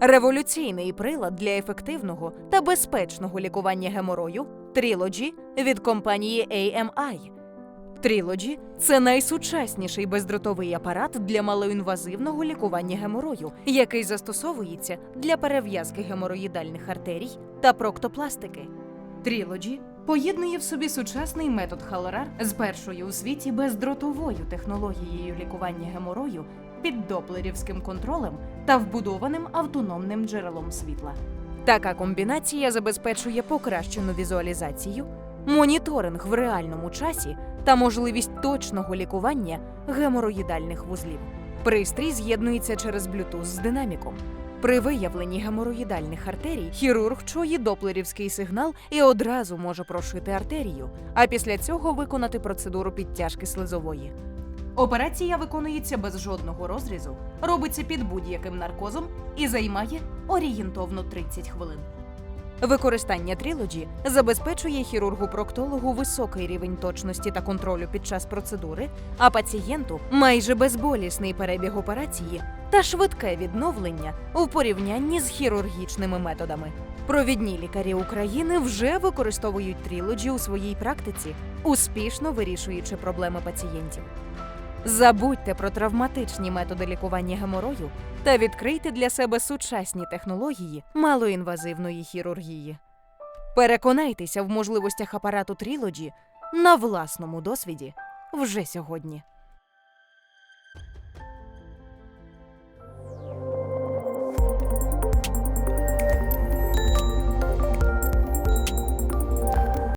Революційний прилад для ефективного та безпечного лікування геморою Trilogy від компанії AMI. Trilogy – це найсучасніший бездротовий апарат для малоінвазивного лікування геморою, який застосовується для перев'язки гемороїдальних артерій та проктопластики. Trilogy поєднує в собі сучасний метод Халорар з першою у світі бездротовою технологією лікування геморою під доплерівським контролем та вбудованим автономним джерелом світла. Така комбінація забезпечує покращену візуалізацію, моніторинг в реальному часі та можливість точного лікування гемороїдальних вузлів. Пристрій з'єднується через Bluetooth з динаміком. При виявленні гемороїдальних артерій хірург чує доплерівський сигнал і одразу може прошити артерію, а після цього виконати процедуру підтяжки слизової. Операція виконується без жодного розрізу, робиться під будь-яким наркозом і займає орієнтовно 30 хвилин. Використання Trilogy забезпечує хірургу-проктологу високий рівень точності та контролю під час процедури, а пацієнту майже безболісний перебіг операції та швидке відновлення у порівнянні з хірургічними методами. Провідні лікарі України вже використовують Trilogy у своїй практиці, успішно вирішуючи проблеми пацієнтів. Забудьте про травматичні методи лікування геморою та відкрийте для себе сучасні технології малоінвазивної хірургії. Переконайтеся в можливостях апарату Трілоджі на власному досвіді вже сьогодні.